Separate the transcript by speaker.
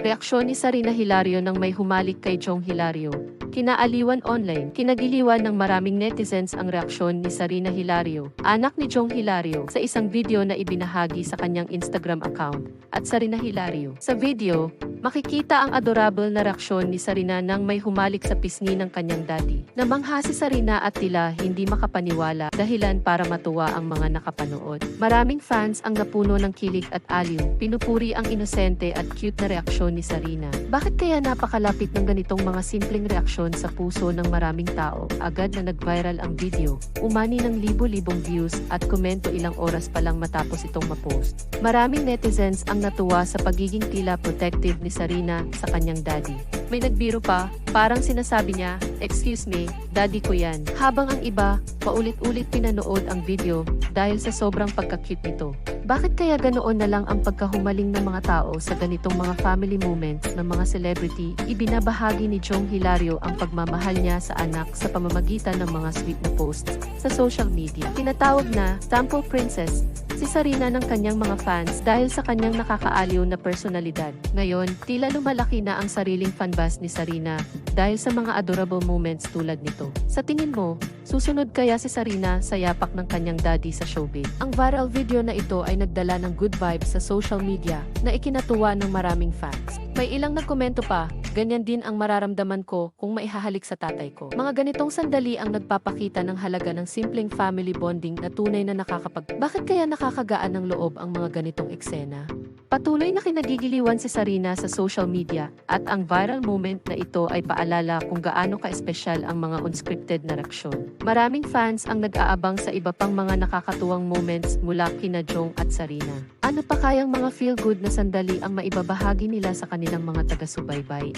Speaker 1: Reaksyon ni Sarina Hilario nang may humalik kay Chong Hilario. Kinaaliwan online, kinagiliwan ng maraming netizens ang reaksyon ni Sarina Hilario, anak ni Chong Hilario, sa isang video na ibinahagi sa kanyang Instagram account, at Sarina Hilario. Sa video, makikita ang adorable na reaksyon ni Sarina nang may humalik sa pisngi ng kanyang daddy. Namangha si Sarina at tila hindi makapaniwala dahilan para matuwa ang mga nakapanood. Maraming fans ang napuno ng kilig at aliw, pinupuri ang inosente at cute na reaksyon ni Sarina. Bakit kaya napakalapit ng ganitong mga simpleng reaksyon sa puso ng maraming tao? Agad na nag-viral ang video, umani ng libo-libong views at komento ilang oras pa lang matapos itong mapost. Maraming netizens ang natuwa sa pagiging tila protective ni Sarina sa kanyang daddy. May nagbiro pa, parang sinasabi niya, excuse me, daddy ko yan. Habang ang iba, paulit-ulit pinanood ang video dahil sa sobrang pagka-cute nito. Bakit kaya ganoon na lang ang pagkahumaling ng mga tao sa ganitong mga family moments ng mga celebrity? Ibinabahagi ni Chong Hilario ang pagmamahal niya sa anak sa pamamagitan ng mga sweet na posts sa social media. Tinatawag na Sample Princess si Sarina ng kanyang mga fans dahil sa kanyang nakakaaliw na personalidad. Ngayon, tila lumalaki na ang sariling fanbase ni Sarina dahil sa mga adorable moments tulad nito. Sa tingin mo, susunod kaya si Sarina sa yapak ng kanyang daddy sa showbiz? Ang viral video na ito ay nagdala ng good vibes sa social media na ikinatuwa ng maraming fans. May ilang nagkomento pa, ganyan din ang mararamdaman ko kung maihahalik sa tatay ko. Mga ganitong sandali ang nagpapakita ng halaga ng simpleng family bonding na tunay na nakakapag... Bakit kaya nakakagaan ng loob ang mga ganitong eksena? Patuloy na kinagigiliwan si Sarina sa social media at ang viral moment na ito ay paalala kung gaano ka-espesyal ang mga unscripted na reaksyon. Maraming fans ang nag-aabang sa iba pang mga nakakatuwang moments mula kina Jong at Sarina. Ano pa kayang mga feel-good na sandali ang maibabahagi nila sa kanilang mga taga-subaybay?